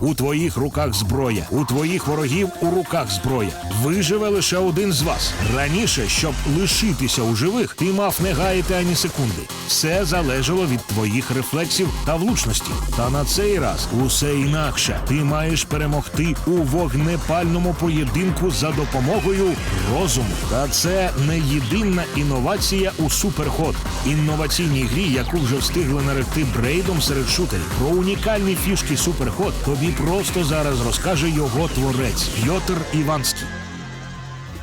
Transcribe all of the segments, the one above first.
У твоїх руках зброя, у твоїх ворогів у руках зброя. Виживе лише один з вас. Раніше, щоб лишитися у живих, ти мав не гаяти ані секунди. Все залежало від твоїх рефлексів та влучності. Та на цей раз усе інакше. Ти маєш перемогти у вогнепальному поєдинку за допомогою розуму. Та це не єдина інновація у суперход. Інноваційній грі, яку вже встигли наректи брейдом серед шутерів. Про унікальні фішки суперход тобі просто зараз розкаже його творець Пьотр Іванський.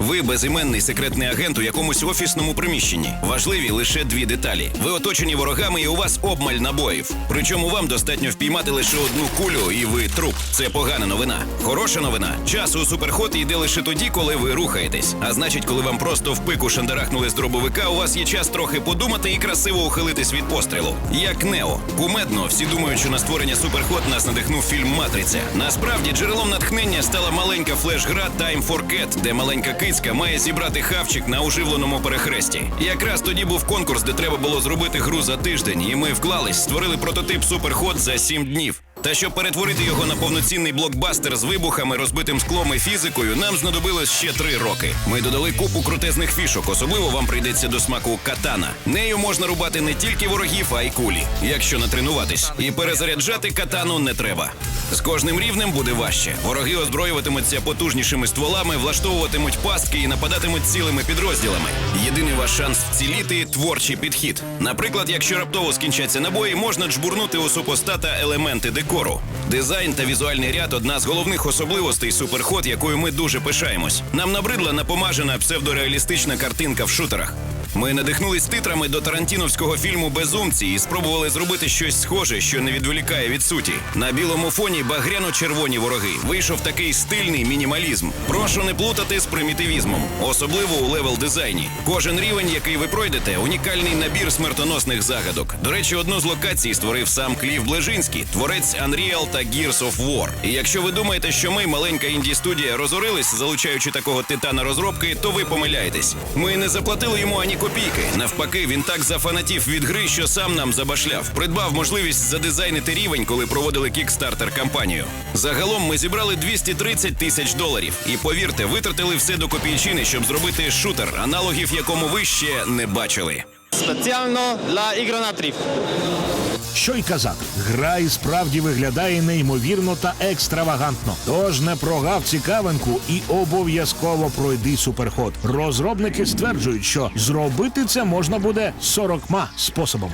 Ви безіменний секретний агент у якомусь офісному приміщенні. Важливі лише дві деталі. Ви оточені ворогами, і у вас обмаль набоїв. Причому вам достатньо впіймати лише одну кулю, і ви труп. Це погана новина. Хороша новина. Час у суперход йде лише тоді, коли ви рухаєтесь. А значить, коли вам просто в пику шандарахнули з дробовика, у вас є час трохи подумати і красиво ухилитись від пострілу. Як Нео. Кумедно, всі думають, що на створення суперход нас надихнув фільм Матриця. Насправді джерелом натхнення стала маленька флеш-гра Time for Cat, де маленька кицька має зібрати хавчик на оживленому перехресті. Якраз тоді був конкурс, де треба було зробити гру за тиждень, і ми вклались, створили прототип суперход за сім днів. Та щоб перетворити його на повноцінний блокбастер з вибухами, розбитим склом і фізикою, нам знадобилось ще три роки. Ми додали купу крутезних фішок. Особливо вам прийдеться до смаку катана. Нею можна рубати не тільки ворогів, а й кулі, якщо натренуватись. І перезаряджати катану не треба. З кожним рівнем буде важче. Вороги озброюватимуться потужнішими стволами, влаштовуватимуть пастки і нападатимуть цілими підрозділами. Єдиний ваш шанс вціліти творчий підхід. Наприклад, якщо раптово скінчаться набої, можна джбурнути у супостата елементи декору. Дизайн та візуальний ряд одна з головних особливостей суперход, якою ми дуже пишаємось. Нам набридла напомажена псевдореалістична картинка в шутерах. Ми надихнулись титрами до тарантіновського фільму Безумці і спробували зробити щось схоже, що не відволікає від суті. На білому фоні багряно-червоні вороги. Вийшов такий стильний мінімалізм. Прошу не плутати з примітивізмом, особливо у левел дизайні. Кожен рівень, який ви пройдете, унікальний набір смертоносних загадок. До речі, одну з локацій створив сам Клів Блежинський, творець Unreal та Gears of War. І якщо ви думаєте, що ми, маленька інді-студія, розорились, залучаючи такого титана розробки, то ви помиляєтесь. Ми не заплатили йому ані копійки. Навпаки, він так зафанатів від гри, що сам нам забашляв. Придбав можливість задизайнити рівень, коли проводили кікстартер кампанію. Загалом ми зібрали 230 тисяч доларів. І повірте, витратили все до копійчини, щоб зробити шутер, аналогів якому ви ще не бачили. Спеціально для ігронатрів. Що й казати, гра і справді виглядає неймовірно та екстравагантно. Тож не прогав цікавинку і обов'язково пройди суперход. Розробники стверджують, що зробити це можна буде 40 способами.